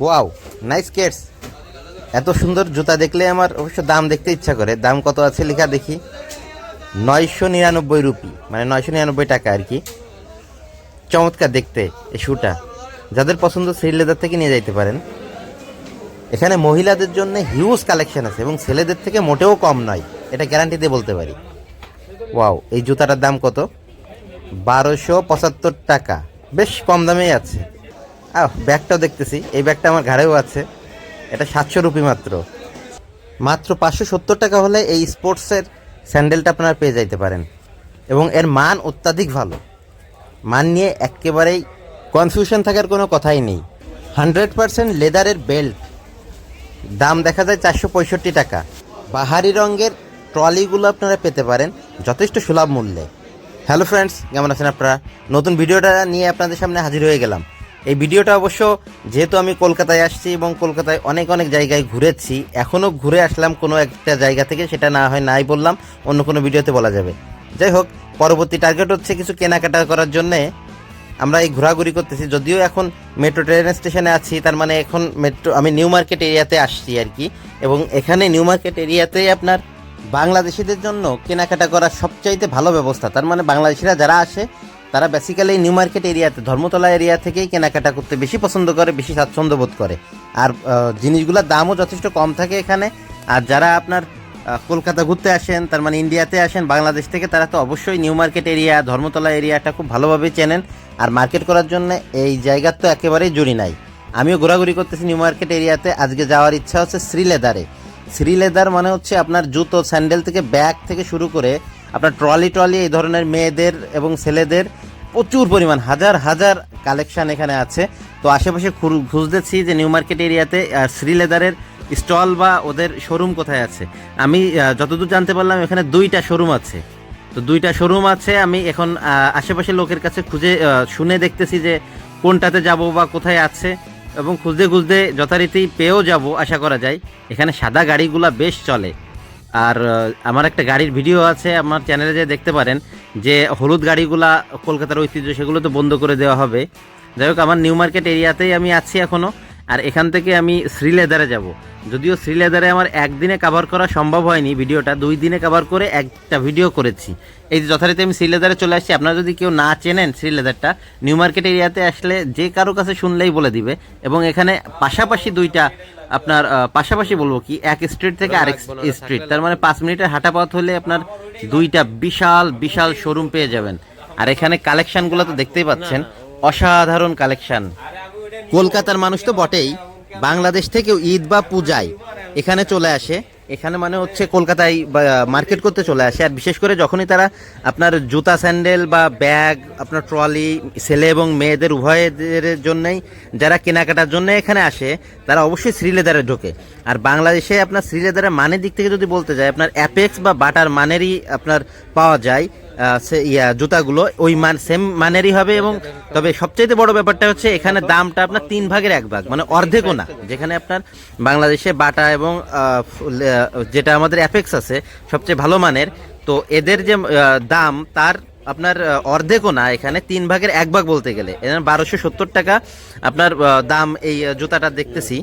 Wow nice Keats এত সুন্দর জুতা দেখলে আমার অবশ্য দাম দেখতে ইচ্ছা করে। দাম কত আছে লেখা দেখি। নয়শো নিরানব্বই রুপি মানে নয়শো নিরানব্বই টাকা আর কি। চমৎকার দেখতে এই শুটা। যাদের পছন্দ সেই লেদার থেকে নিয়ে যাইতে পারেন। এখানে মহিলাদের জন্য হিউজ কালেকশন আছে এবং ছেলেদের থেকে মোটেও কম নয়। এটা গ্যারান্টি দিয়ে বলতে পারি। ওয়াও এই জুতাটার দাম কত? বারোশো পঁচাত্তর টাকা। বেশ কম দামেই আছে। ব্যাগটাও দেখতেছি। এই ব্যাগটা আমার ঘাড়েও আছে। এটা সাতশো রুপি মাত্র। মাত্র পাঁচশো সত্তর টাকা হলে এই স্পোর্টসের স্যান্ডেলটা আপনারা পেয়ে যাইতে পারেন। এবং এর মান অত্যাধিক ভালো। মান নিয়ে একেবারেই কনফিউশন থাকার কোনো কথাই নেই। হান্ড্রেড পার্সেন্ট লেদারের বেল্ট দাম দেখা যায় চারশো পঁয়ষট্টি টাকা। বাহারি রঙের ট্রলিগুলো আপনারা পেতে পারেন যথেষ্ট সুলভ মূল্যে। হ্যালো ফ্রেন্ডস কেমন আছেন আপনারা? নতুন ভিডিওটা নিয়ে আপনাদের সামনে হাজির হয়ে গেলাম। এই ভিডিওটা অবশ্য যেহেতু আমি কলকাতায় আসছি এবং কলকাতায় অনেক অনেক জায়গায় ঘুরেছি এখনও ঘুরে আসলাম কোনো একটা জায়গা থেকে, সেটা না হয় নাই বললাম, অন্য কোনো ভিডিওতে বলা যাবে। যাই হোক, পরবর্তী টার্গেট হচ্ছে কিছু কেনাকাটা করার জন্যে আমরা এই ঘোরাঘুরি করতেছি। যদিও এখন মেট্রো ট্রেন স্টেশনে আছি, তার মানে এখন মেট্রো আমি নিউ মার্কেট এরিয়াতে আসছি আর কি। এবং এখানে নিউ মার্কেট এরিয়াতে আপনার বাংলাদেশিদের জন্য কেনাকাটা করার সবচাইতে ভালো ব্যবস্থা, তার মানে বাংলাদেশিরা যারা আসে তারা বেসিক্যালি নিউ মার্কেট এরিয়াতে ধর্মতলা এরিয়া থেকেই কেনাকাটা করতে বেশি পছন্দ করে, বেশি স্বাচ্ছন্দ্য বোধ করে। আর জিনিসগুলোর দামও যথেষ্ট কম থাকে এখানে। আর যারা আপনার কলকাতা ঘুরতে আসেন, তার মানে ইন্ডিয়াতে আসেন বাংলাদেশ থেকে, তারা তো অবশ্যই নিউ মার্কেট এরিয়া ধর্মতলা এরিয়াটা খুব ভালোভাবে চেনেন। আর মার্কেট করার জন্য এই জায়গার তো একেবারেই জুড়ি নাই। আমিও ঘোরাঘুরি করতেছি নিউ মার্কেট এরিয়াতে আজকে যাওয়ার ইচ্ছা হচ্ছে শ্রীলেদারে শ্রীলেদার মানে হচ্ছে আপনার জুতো স্যান্ডেল থেকে ব্যাগ থেকে শুরু করে আপনার ট্রলি ট্রলি এই ধরনের মেয়েদের এবং ছেলেদের প্রচুর পরিমাণ হাজার হাজার কালেকশন এখানে আছে। তো আশেপাশে খুঁজতেছি যে নিউ মার্কেট এরিয়াতে শ্রীলেদারের স্টল বা ওদের শোরুম কোথায় আছে। আমি যতদূর জানতে পারলাম এখানে দুইটা শোরুম আছে। তো দুইটা শোরুম আছে আমি এখন আহ, আশেপাশের লোকের কাছে খুঁজে শুনে দেখতেছি যে কোনটাতে যাব বা কোথায় আছে এবং খুঁজতে খুঁজতে যথারীতি পেয়েও যাব আশা করা যায়। এখানে সাদা গাড়িগুলা বেশ চলে। আর আমার একটা গাড়ির ভিডিও আছে, আমার চ্যানেলে যে দেখতে পারেন, যে হলুদ গাড়িগুলা কলকাতার ঐতিহ্য, সেগুলো তো বন্ধ করে দেওয়া হবে। যাই হোক, আমার নিউ মার্কেট এরিয়াতেই আমি আছি এখনও আর এখান থেকে আমি শ্রীলেদারে যাব। যদিও শ্রীলেদারে আমার একদিনে কভার করা সম্ভব হয়নি ভিডিওটা দুই দিনে কভার করে একটা ভিডিও করেছি। এই যে যথারীতি আমি শ্রীলেদারে চলে আসছি আপনারা যদি কেউ না চেনেন শ্রীলেদারটা নিউ মার্কেট এরিয়াতে আসলে যে কারও কাছে শুনলেই বলে দিবে। এবং এখানে পাশাপাশি দুইটা আপনার পাশাপাশি বলব কি এক স্ট্রিট থেকে আরেক স্ট্রিট তার মানে পাঁচ মিনিটের হাঁটা পথ হলে আপনার দুইটা বিশাল বিশাল শোরুম পেয়ে যাবেন। আর এখানে কালেকশনগুলো তো দেখতেই পাচ্ছেন। অসাধারণ কালেকশন কলকাতার মানুষ তো বটেই। বাংলাদেশ থেকেও ঈদ বা পূজায় এখানে চলে আসে। এখানে মানে হচ্ছে কলকাতায় মার্কেট করতে চলে আসে। আর বিশেষ করে যখনই তারা আপনার জুতা, স্যান্ডেল বা ব্যাগ, আপনার ট্রলি, ছেলে এবং মেয়েদের উভয়ের জন্যই যারা কেনাকাটার জন্য এখানে আসে, তারা অবশ্যই শ্রীলেদারে ঢোকে। আর বাংলাদেশে আপনার শ্রীলেদারের মানের দিক থেকে যদি বলতে যায় আপনার অ্যাপেক্স বা বাটার মানেরই আপনার পাওয়া যায়। ইয়া, জুতাগুলো ওই মান সেম মানেরই হবে এবং তবে সবচেয়ে বড় ব্যাপারটা হচ্ছে এখানে দামটা আপনার তিন ভাগের এক ভাগ মানে অর্ধেকও না। যেখানে আপনার বাংলাদেশে বাটা এবং যেটা আমাদের অ্যাপেক্স আছে, সবচেয়ে ভালো মানের, তো এদের যে দাম তার আপনার অর্ধেকও না, এখানে তিন ভাগের এক ভাগ বলতে গেলে। এখানে বারোশো সত্তর টাকা আপনার দাম এই জুতাটা দেখতেছি।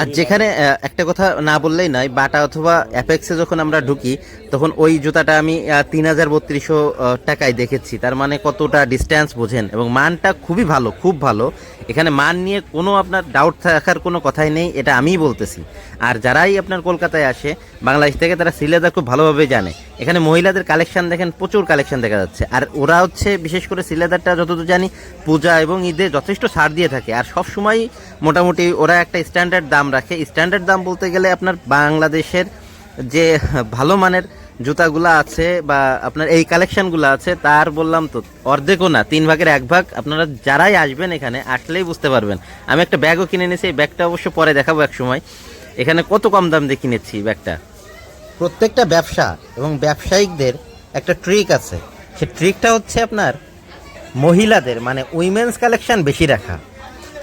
আর যেখানে একটা কথা না বললেই নয়, বাটা অথবা অ্যাপেক্সে যখন আমরা ঢুকি, তখন ওই জুতাটা আমি তিন হাজার বত্রিশশো টাকায় দেখেছি। তার মানে কতটা ডিস্ট্যান্স বোঝেন। এবং মানটা খুবই ভালো, খুব ভালো। এখানে মান নিয়ে কোনো আপনার ডাউট থাকার কোনো কথাই নেই, এটা আমিই বলতেছি। আর যারাই আপনার কলকাতায় আসে, বাংলাদেশ থেকে তারা সিলেদার খুব ভালোভাবে জানে। এখানে মহিলাদের কালেকশন দেখেন, প্রচুর কালেকশন দেখা যাচ্ছে। আর ওরা হচ্ছে, বিশেষ করে সিলেদারটা যতদূর জানি, পূজা এবং ঈদে যথেষ্ট ছাড় দিয়ে থাকে। আর সব সময় মোটামুটি ওরা একটা স্ট্যান্ডার্ড দাম রাখে। স্ট্যান্ডার্ড দাম বলতে গেলে আপনার বাংলাদেশের যে ভালো মানের জুতাগুলো আছে বা আপনার এই কালেকশনগুলো আছে, তার বললাম তো অর্ধেকও না, তিন ভাগের এক ভাগ আপনারা যারাই আসবেন এখানে আসলেই বুঝতে পারবেন। আমি একটা ব্যাগও কিনে নিয়েছি, এই ব্যাগটা অবশ্য পরে দেখাবো এক সময়। এখানে কত কম দাম দিয়ে কিনেছি ব্যাগটা? প্রত্যেকটা ব্যবসা এবং ব্যবসায়িকদের একটা ট্রিক আছে। সে ট্রিকটা হচ্ছে আপনার মহিলাদের মানে উইমেন্স কালেকশন বেশি রাখা।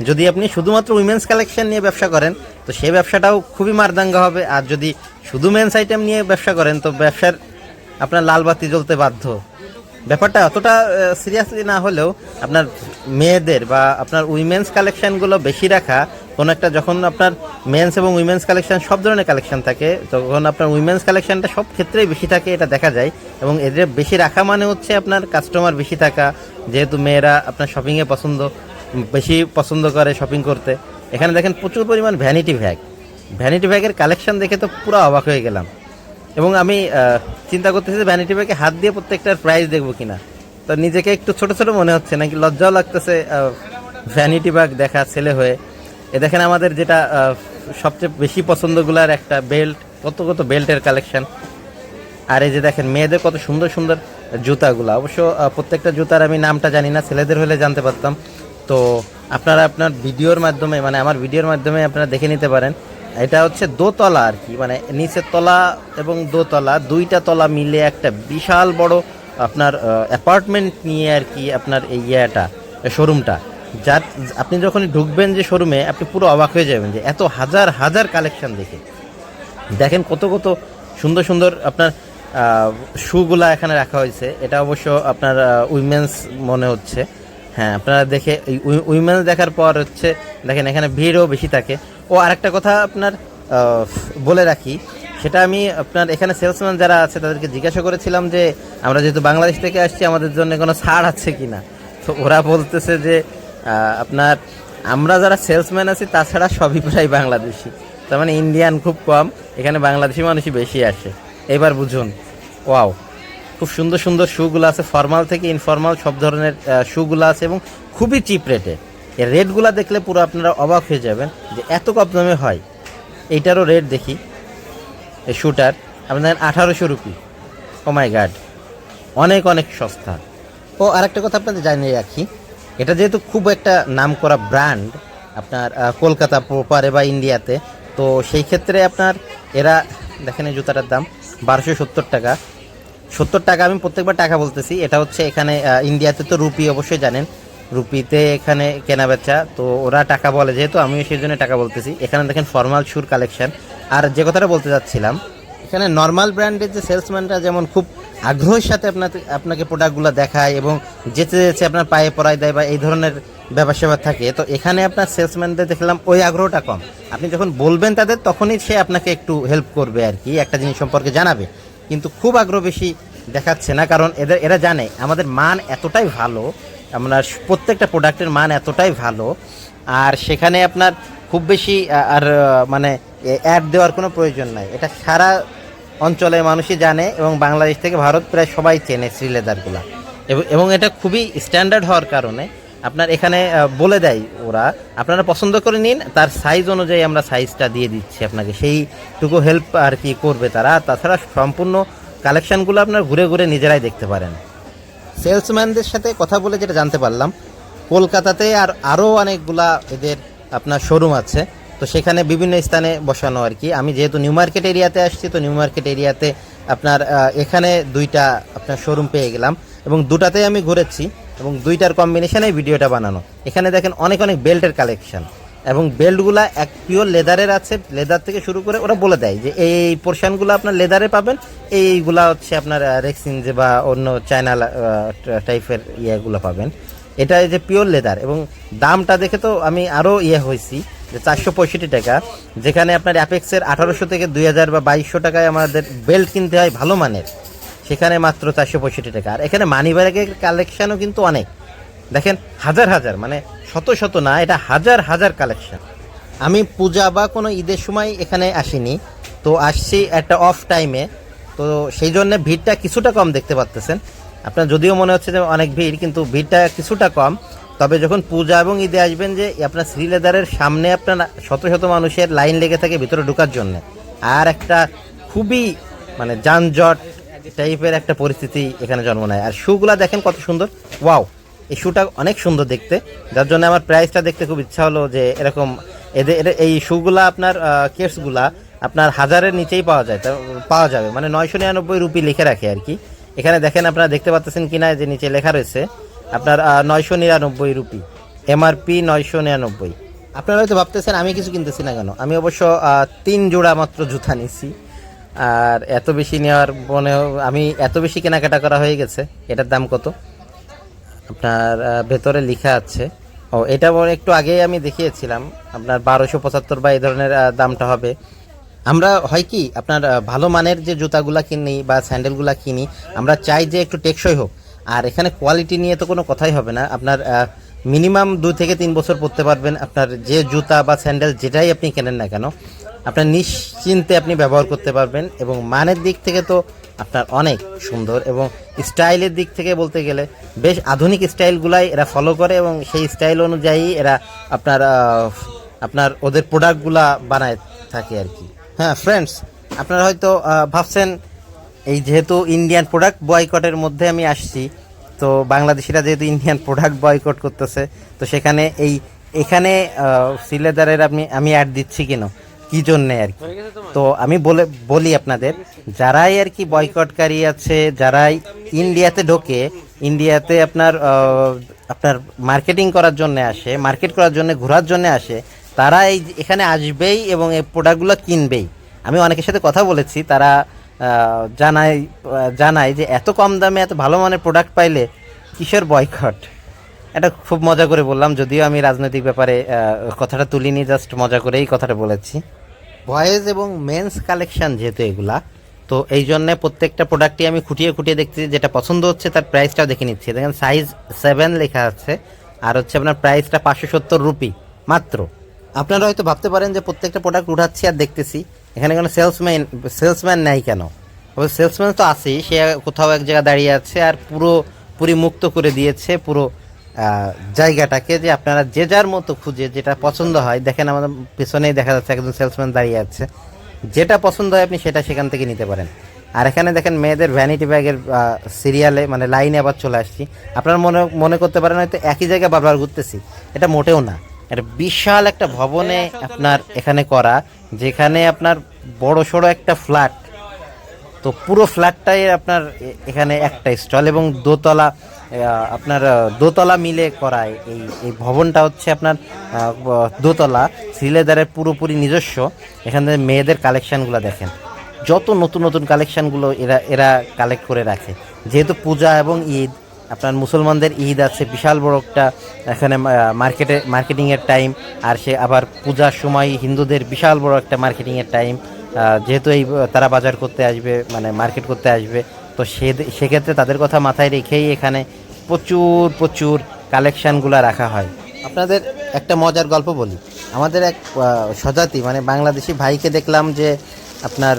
যদি আপনি শুধুমাত্র উইমেন্স কালেকশন নিয়ে ব্যবসা করেন তো সেই ব্যবসাটাও খুবই মারদাঙ্গা হবে। আর যদি শুধু মেন্স আইটেম নিয়ে ব্যবসা করেন, তো ব্যবসার আপনার লাল বাতি জ্বলতে বাধ্য। ব্যাপারটা অতটা সিরিয়াসলি না হলেও আপনার মেয়েদের বা আপনার উইমেন্স কালেকশনগুলো বেশি রাখা, কোনো একটা যখন আপনার মেন্স এবং উইমেন্স কালেকশন সব ধরনের কালেকশন থাকে, তখন আপনার উইমেন্স কালেকশনটা সব ক্ষেত্রেই বেশি থাকে, এটা দেখা যায়। এবং এদের বেশি রাখা মানে হচ্ছে আপনার কাস্টমার বেশি থাকা, যেহেতু মেয়েরা আপনার শপিংয়ে পছন্দ, বেশি পছন্দ করে শপিং করতে। এখানে দেখেন প্রচুর পরিমাণ ভ্যানিটি ব্যাগ ভ্যানিটি ব্যাগের কালেকশন দেখে তো পুরো অবাক হয়ে গেলাম। এবং আমি চিন্তা করতেছি ভ্যানিটি ব্যাগে হাত দিয়ে প্রত্যেকটার প্রাইস দেখব কিনা। তো নিজেকে একটু ছোট ছোট মনে হচ্ছে, নাকি লজ্জাও লাগতেছে ভ্যানিটি ব্যাগ দেখা ছেলে হয়ে। এ দেখেন আমাদের যেটা সবচেয়ে বেশি পছন্দগুলার একটা বেল্ট কত কত বেল্টের কালেকশন আর এই যে দেখেন, মেয়েদের কত সুন্দর সুন্দর জুতাগুলো। অবশ্য প্রত্যেকটা জুতার আমি নামটা জানি না, ছেলেদের হলে জানতে পারতাম। তো আপনারা আপনার ভিডিওর মাধ্যমে মানে আমার ভিডিওর মাধ্যমে আপনারা দেখে নিতে পারেন। এটা হচ্ছে দোতলা আর কি মানে নিচের তলা এবং দোতলা, দুইটা তলা মিলে একটা বিশাল বড় আপনার অ্যাপার্টমেন্ট নিয়ে আর কি আপনার এই ইয়েটা শোরুমটা যার, আপনি যখনই ঢুকবেন যে শোরুমে আপনি পুরো অবাক হয়ে যাবেন যে এত হাজার হাজার কালেকশন দেখে। দেখেন কত কত সুন্দর সুন্দর আপনার শুগুলা এখানে রাখা হয়েছে। এটা অবশ্য আপনার উইমেন্স মনে হচ্ছে। হ্যাঁ আপনারা দেখে উইমেন্স দেখার পর হচ্ছে দেখেন এখানে ভিড়ও বেশি থাকে। ও আরেকটা কথা আপনার বলে রাখি, সেটা আমি আপনার এখানে সেলসম্যান যারা আছে তাদেরকে জিজ্ঞাসা করেছিলাম যে আমরা যেহেতু বাংলাদেশ থেকে আসছি, আমাদের জন্য কোনো ছাড় আছে কি না তো ওরা বলতেছে যে আপনার আমরা যারা সেলসম্যান আছি, তাছাড়া সবই প্রায় বাংলাদেশি। তার মানে ইন্ডিয়ান খুব কম, এখানে বাংলাদেশি মানুষই বেশি আসে। এবার বুঝুন ওয়াও খুব সুন্দর সুন্দর শুগুলো আছে ফর্মাল থেকে ইনফর্মাল সব ধরনের শুগুলো আছে এবং খুবই চিপ রেটে এই রেটগুলো দেখলে পুরো আপনারা অবাক হয়ে যাবেন যে এত কম দামে হয়। এইটারও রেট দেখি। এই শুটার আপনার আঠারোশো রুপি। ও মাই গাড অনেক অনেক সস্তা। ও, আরেকটা কথা আপনাদের জানিয়ে রাখি। এটা যেহেতু খুব একটা নাম করা ব্র্যান্ড আপনার কলকাতা প্রপারে বা ইন্ডিয়াতে তো সেই ক্ষেত্রে আপনার, এরা, দেখেন এই জুতাটার দাম, বারোশো সত্তর টাকা। সত্তর টাকা আমি প্রত্যেকবার টাকা বলতেছি। এটা হচ্ছে এখানে ইন্ডিয়াতে তো রুপি অবশ্যই জানেন। রুপিতে এখানে কেনা বেচা, তো ওরা টাকা বলে, যেহেতু আমিও সেই জন্য টাকা বলতেছি। এখানে দেখেন ফর্মাল শুর কালেকশন আর যে কথাটা বলতে যাচ্ছিলাম, এখানে নর্মাল ব্র্যান্ডের যে সেলসম্যানরা যেমন খুব আগ্রহের সাথে আপনাকে আপনাকে প্রোডাক্টগুলো দেখায় এবং যেতে যেতে আপনার পায়ে পড়ায় দেয় বা এই ধরনের ব্যাপার স্যাপার থাকে, তো এখানে আপনার সেলসম্যানদের দেখলাম ওই আগ্রহটা কম। আপনি যখন বলবেন তাদের, তখনই সে আপনাকে একটু হেল্প করবে আর কি, একটা জিনিস সম্পর্কে জানাবে। কিন্তু খুব আগ্রহ বেশি দেখাচ্ছে না, কারণ এদের, এরা জানে আমাদের মান এতটাই ভালো, আমরা প্রত্যেকটা প্রোডাক্টের মান এতটাই ভালো, আর সেখানে আপনার খুব বেশি আর মানে অ্যাড দেওয়ার কোনো প্রয়োজন নাই। এটা সারা অঞ্চলের মানুষই জানে এবং বাংলাদেশ থেকে ভারত প্রায় সবাই চেনে শ্রী লেদারগুলা এবং এবং এটা খুবই স্ট্যান্ডার্ড হওয়ার কারণে আপনার এখানে বলে দেয় ওরা, আপনারা পছন্দ করে নিন, তার সাইজ অনুযায়ী আমরা সাইজটা দিয়ে দিচ্ছি আপনাকে। সেইটুকু হেল্প আর কি করবে তারা। তাছাড়া সম্পূর্ণ কালেকশনগুলো আপনার ঘুরে ঘুরে নিজেরাই দেখতে পারেন। সেলসম্যানদের সাথে কথা বলে যেটা জানতে পারলাম, কলকাতাতে আর আরও অনেকগুলা এদের আপনার শোরুম আছে। তো সেখানে বিভিন্ন স্থানে বসানো আর কি। আমি যেহেতু নিউ মার্কেট এরিয়াতে আসছি, তো নিউ মার্কেট এরিয়াতে আপনার এখানে দুইটা আপনার শোরুম পেয়ে গেলাম। এবং দুটাতেই আমি ঘুরেছি। এবং দুইটার কম্বিনেশনে ভিডিওটা বানানো। এখানে দেখেন অনেক অনেক বেল্টের কালেকশন এবং বেল্টগুলা এক পিওর লেদারের আছে। লেদার থেকে শুরু করে ওরা বলে দেয় যে, এই পোর্শনগুলো আপনার লেদারে পাবেন। এইগুলা হচ্ছে আপনার রেক্সিন যে বা অন্য চায়না টাইপের ইয়েগুলো পাবেন। এটা যে পিওর লেদার এবং দামটা দেখে তো আমি আরও ইয়ে হয়েছি যে চারশো পঁয়ষট্টি টাকা। যেখানে আপনার অ্যাপেক্সের আঠারোশো থেকে দুই হাজার বা বাইশশো টাকায় আমাদের বেল্ট কিনতে হয় ভালো মানের। সেখানে মাত্র চারশো পঁয়ষট্টি টাকা। আর এখানে মানি ব্যাগের কালেকশানও কিন্তু অনেক। দেখেন, হাজার হাজার মানে শত শত না, এটা হাজার হাজার কালেকশন আমি পূজা বা কোনো ঈদের সময় এখানে আসিনি। তো আসছি একটা অফ টাইমে তো সেই জন্য ভিড়টা কিছুটা কম দেখতে পাচ্তেছেন আপনার যদিও মনে হচ্ছে যে অনেক ভিড়, কিন্তু ভিড়টা কিছুটা কম। তবে যখন পূজা এবং ঈদে আসবেন যে, আপনার শ্রীলেদারের সামনে আপনার শত শত মানুষের লাইন লেগে থাকে ভিতরে ঢোকার জন্য। আর একটা খুবই মানে যানজট টাইপের একটা পরিস্থিতি এখানে জন্ম নেয়। আর শুগুলা দেখেন কত সুন্দর। ওয়াও, এই শুটা অনেক সুন্দর দেখতে। যার জন্য আমার প্রাইসটা দেখতে খুব ইচ্ছা হলো যে এরকম এদের এই শুগুলা আপনার কেটসগুলা আপনার হাজারের নিচেই পাওয়া যায়। পাওয়া যাবে। মানে নয়শো নিরানব্বই রুপি লিখে রাখে আর কি। এখানে দেখেন আপনারা দেখতে পাচ্ছেন কিনা যে নিচে লেখা রয়েছে, আপনার নয়শো নিরানব্বই রুপি। এমআরপি নয়শো নিরানব্বই। আপনারা হয়তো ভাবতেছেন, আমি কিছু কিনতেছি না কেন? আমি অবশ্য তিন জোড়া মাত্র জুতা নিছি। আর এত বেশি নেওয়ার মনে আমি এত বেশি কেনাকাটা করা হয়ে গেছে, এটার দাম কত? আপনার ভেতরে লেখা আছে। ও, এটা একটু আগেই আমি দেখিয়েছিলাম, আপনার বারোশো পঁচাত্তর বা এই ধরনের দামটা হবে। আমরা হয় কি, আপনার ভালো মানের যে জুতাগুলা কিনি বা স্যান্ডেলগুলা কিনি, আমরা চাই যে একটু টেকসই হোক। আর এখানে কোয়ালিটি নিয়ে তো কোনো কথাই হবে না। আপনার মিনিমাম দুই থেকে তিন বছর পরতে পারবেন। আপনার যে জুতা বা স্যান্ডেল যেটাই আপনি কেনেন না কেন আপনার নিশ্চিন্তে আপনি ব্যবহার করতে পারবেন এবং মানের দিক থেকে তো আপনার অনেক সুন্দর এবং স্টাইলের দিক থেকে বলতে গেলে বেশ আধুনিক স্টাইলগুলাই এরা ফলো করে এবং সেই স্টাইল অনুযায়ী এরা আপনার আপনার ওদের প্রোডাক্টগুলা বানায় থাকে আর কি। হ্যাঁ ফ্রেন্ডস আপনারা হয়তো ভাবছেন এই যেহেতু ইন্ডিয়ান প্রোডাক্ট বয়কটের মধ্যে আমি আসছি, তো বাংলাদেশিরা যেহেতু ইন্ডিয়ান প্রোডাক্ট বয়কট করতেছে, তো সেখানে এই, এখানে সিলেদারের আপনি, আমি অ্যাড দিচ্ছি কেন? কি। জন্যে আর কি তো আমি বলে বলি আপনাদের যারাই আর কি বয়কটকারী আছে যারাই ইন্ডিয়াতে ঢোকে ইন্ডিয়াতে আপনার আপনার মার্কেটিং করার জন্য আসে মার্কেট করার জন্য ঘোরার জন্য আসে তারা এই এখানে আসবেই এবং এই প্রোডাক্টগুলো কিনবেই। আমি অনেকের সাথে কথা বলেছি তারা জানায় জানায় যে এত কম দামে এত ভালো মানের প্রোডাক্ট পাইলে কিসের বয়কট এটা খুব মজা করে বললাম যদিও আমি রাজনৈতিক ব্যাপারে কথাটা তুলিনি জাস্ট মজা করেই কথাটা বলেছি। বয়েজ এবং মেন্স কালেকশন যেহেতু এগুলা, তো এই জন্য প্রত্যেকটা প্রোডাক্টই আমি খুঁটিয়ে খুঁটিয়ে দেখছি যেটা পছন্দ হচ্ছে তার প্রাইসটাও দেখে নিচ্ছি। দেখেন সাইজ সেভেন লেখা আছে, আর হচ্ছে আপনার প্রাইসটা পাঁচশো সত্তর রুপি, মাত্র। আপনারা হয়তো ভাবতে পারেন যে প্রত্যেকটা প্রোডাক্ট উঠাচ্ছি আর দেখতেছি, এখানে কোনো সেলসম্যান সেলসম্যান নেই কেন? তবে সেলসম্যান তো আছেই, সে কোথাও এক জায়গায় দাঁড়িয়ে আছে আর পুরো, পুরি মুক্ত করে দিয়েছে, পুরো জায়গাটাকে যে আপনারা যে যার মতো খুঁজে যেটা পছন্দ হয়। দেখেন আমাদের পেছনেই দেখা যাচ্ছে একজন সেলসম্যান দাঁড়িয়ে আছে। যেটা পছন্দ হয় আপনি সেটা সেখান থেকে নিতে পারেন। আর এখানে দেখেন মেয়েদের ভ্যানিটি ব্যাগের সিরিয়ালে মানে লাইনে আবার চলে আসছি। আপনারা মনে মনে করতে পারেন হয়তো একই জায়গায় বারবার ঘুরতেছি। এটা মোটেও না। এটা বিশাল একটা ভবনে আপনার এখানে করা, যেখানে আপনার বড় সড়ো একটা ফ্ল্যাট তো পুরো ফ্ল্যাটটাই আপনার এখানে একটা স্টল এবং দোতলা আপনার দোতলা মিলে করায় এই এই ভবনটা হচ্ছে আপনার দোতলা, শ্রীলেদারের পুরোপুরি নিজস্ব। এখানে মেয়েদের কালেকশানগুলো দেখেন। যত নতুন নতুন কালেকশানগুলো এরা এরা কালেক্ট করে রাখে। যেহেতু পূজা এবং ঈদ, আপনার মুসলমানদের ঈদ আছে, বিশাল বড় একটা, এখানে মার্কেটে মার্কেটিংয়ের টাইম আর সে আবার পূজার সময় হিন্দুদের বিশাল বড় একটা মার্কেটিংয়ের টাইম যেহেতু এই তারা বাজার করতে আসবে মানে মার্কেট করতে আসবে, তো সে, সেক্ষেত্রে তাদের কথা মাথায় রেখেই এখানে প্রচুর প্রচুর কালেকশানগুলো রাখা হয়। আপনাদের একটা মজার গল্প বলি। আমাদের এক আহ, স্বজাতি মানে বাংলাদেশি ভাইকে দেখলাম যে আপনার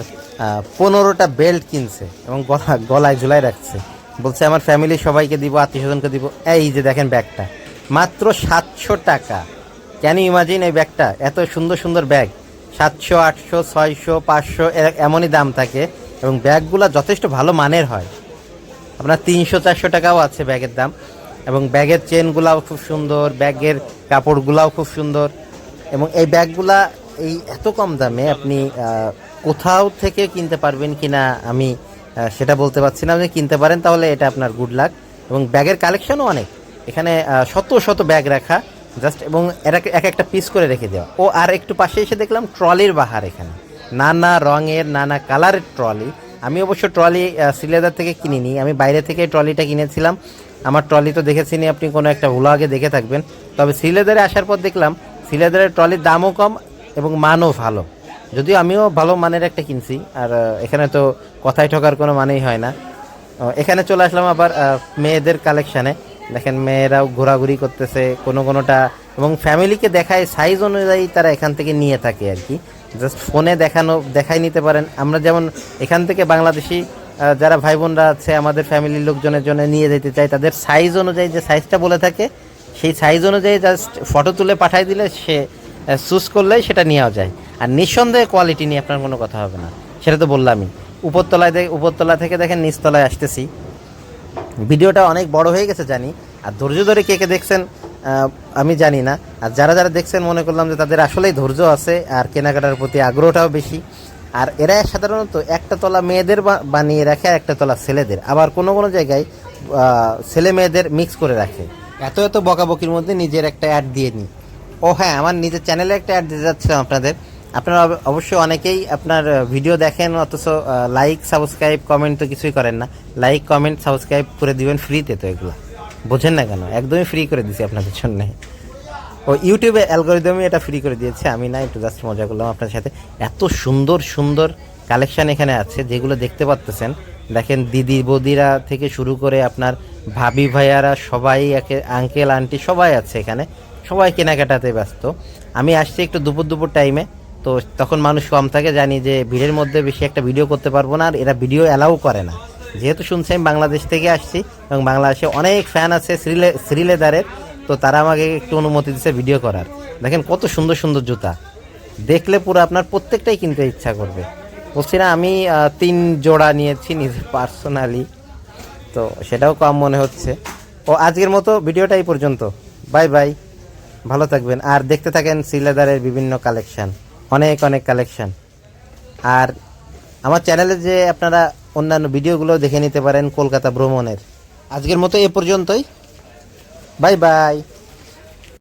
পনেরোটা বেল্ট কিনছে এবং গলা গলায় ঝুলাই রাখছে। বলছে আমার ফ্যামিলি সবাইকে দিব আত্মীয় স্বজনকে দিব। এই যে দেখেন ব্যাগটা। মাত্র সাতশো টাকা। ক্যান ইমাজিন এই ব্যাগটা? এত সুন্দর সুন্দর ব্যাগ। সাতশো আটশো ছয়শো পাঁচশো এমনই দাম থাকে এবং ব্যাগগুলো যথেষ্ট ভালো মানের হয়। আপনার তিনশো, চারশো টাকাও আছে ব্যাগের দাম। এবং ব্যাগের চেনগুলাও খুব সুন্দর, ব্যাগের কাপড়গুলাও খুব সুন্দর। এবং এই ব্যাগগুলা এই এত কম দামে আপনি কোথাও থেকে কিনতে পারবেন কিনা আমি সেটা বলতে পারছি না। আপনি কিনতে পারেন, তাহলে এটা আপনার গুড লাক এবং ব্যাগের কালেকশনও অনেক। এখানে শত শত ব্যাগ রাখা। জাস্ট এবং এরা এক একটা পিস করে রেখে দেওয়া। ও, আর একটু পাশে এসে দেখলাম ট্রলির বাহার এখানে। নানা রঙের, নানা কালারের ট্রলি। আমি অবশ্য ট্রলি সিলেদার থেকে কিনিনি। আমি বাইরে থেকে ট্রলিটা কিনেছিলাম। আমার ট্রলি তো দেখেছিনি আপনি, কোনো একটা ভ্লগে দেখে থাকবেন। তবে সিলেদারে আসার পর দেখলাম, সিলেদারের ট্রলির দামও কম এবং মানও ভালো। যদিও আমিও ভালো মানের একটা কিনছি, আর এখানে তো কথায় ঠকার কোনো মানেই হয় না। এখানে চলে আসলাম আবার মেয়েদের কালেকশানে দেখেন, মেয়েরাও ঘোরাঘুরি করতেছে, কোনো কোনোটা, এবং ফ্যামিলিকে দেখায় সাইজ অনুযায়ী তারা এখান থেকে নিয়ে থাকে আর কি। জাস্ট ফোনে দেখানো, দেখাই নিতে পারেন। আমরা যেমন এখান থেকে বাংলাদেশি যারা ভাই বোনরা আছে, আমাদের ফ্যামিলির লোকজনের জন্য নিয়ে যেতে চাই, তাদের সাইজ অনুযায়ী যে সাইজটা বলে থাকে, সেই সাইজ অনুযায়ী জাস্ট ফটো তুলে পাঠাই দিলে সে চুজ করলেই সেটা নেওয়া যায়। আর নিঃসন্দেহে কোয়ালিটি নিয়ে আপনার কোনো কথা হবে না। সেটা তো বললামই। উপরতলায় দে- উপরতলা থেকে দেখেন নিচতলায় আসতেছি। ভিডিওটা অনেক বড় হয়ে গেছে জানি। আর ধৈর্য ধরে কে কে দেখছেন আমি জানি না। আর যারা যারা দেখছেন, মনে করলাম যে তাদের আসলেই ধৈর্য আছে আর কেনাকাটার প্রতি আগ্রহটাও বেশি। আর এরা সাধারণত একটা তলা মেয়েদের বানিয়ে রাখে আর একটা তলা ছেলেদের। আবার কোনো কোনো জায়গায় ছেলে মেয়েদের মিক্স করে রাখে। এত এত বকাবকির মধ্যে নিজের একটা অ্যাড দিয়ে নিই। ও হ্যাঁ আমার নিজের চ্যানেলে একটা অ্যাড দিতে যাচ্ছিলাম আপনাদের। আপনারা অবশ্যই অনেকেই আপনার ভিডিও দেখেন, অথচ লাইক সাবস্ক্রাইব কমেন্ট তো কিছুই করেন না। লাইক কমেন্ট সাবস্ক্রাইব করে দিবেন ফ্রিতে তো এগুলো। বোঝেন না কেন? একদমই ফ্রি করে দিছি আপনাদের জন্য। ও ইউটিউবে অ্যালগোরিদমই এটা ফ্রি করে দিয়েছে। আমি না একটু জাস্ট মজা করলাম আপনার সাথে। এত সুন্দর সুন্দর কালেকশন এখানে আছে, যেগুলো দেখতে পাচ্তেছেন দেখেন দিদি বৌদিরা থেকে শুরু করে আপনার ভাবি ভাইয়ারা, সবাই একে আঙ্কেল আন্টি সবাই আছে এখানে। সবাই কেনাকাটাতে ব্যস্ত। আমি আসছি একটু দুপুর দুপুর টাইমে তো তখন মানুষ কম থাকে, জানি যে ভিড়ের মধ্যে বেশি একটা ভিডিও করতে পারব না, আর এরা ভিডিও অ্যালাউ করে না। যেহেতু শুনছি আমি বাংলাদেশ থেকে আসছি এবং বাংলাদেশে অনেক ফ্যান আছে শ্রীলে শ্রীলেদারের তো তারা আমাকে একটু অনুমতি দিচ্ছে ভিডিও করার। দেখেন কত সুন্দর সুন্দর জুতা। দেখলে পুরো আপনার প্রত্যেকটাই কিনতে ইচ্ছা করবে। বলছি না, আমি তিন জোড়া নিয়েছি নিজে পার্সোনালি তো সেটাও কম মনে হচ্ছে। ও, আজকের মতো ভিডিওটা এই পর্যন্ত। বাই বাই, ভালো থাকবেন। আর দেখতে থাকেন শ্রীলেদারের বিভিন্ন কালেকশান অনেক অনেক কালেকশান আর আমার চ্যানেলে যে আপনারা অন্যান্য ভিডিওগুলো দেখে নিতে পারেন কলকাতা ভ্রমণের। আজকের মতো এ পর্যন্তই। Bye bye.